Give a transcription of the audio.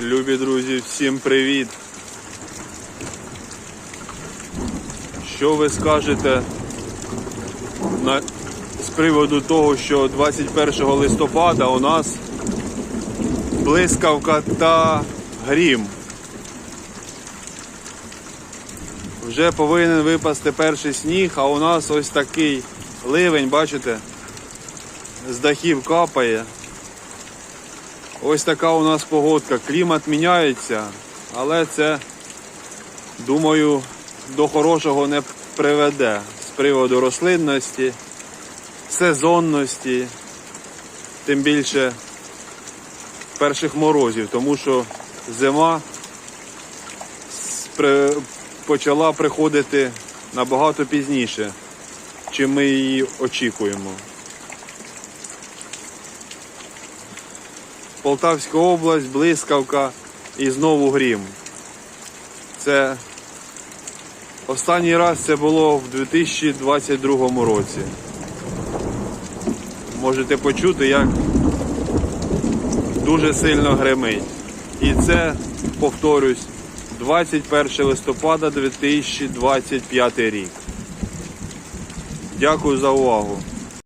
Любі друзі, всім привіт! Що ви скажете на, з приводу того, що 21 листопада у нас блискавка та грім? Вже повинен випасти перший сніг, а у нас ось такий ливень, бачите? З дахів капає. Ось така у нас погодка. Клімат міняється, але це, думаю, до хорошого не приведе з приводу рослинності, сезонності, тим більше перших морозів, тому що зима почала приходити набагато пізніше, чим ми її очікуємо. Полтавська область, блискавка і знову грім. Це останній раз це було в 2022 році. Можете почути, як дуже сильно гримить. І це, повторюсь, 21 листопада 2025 рік. Дякую за увагу.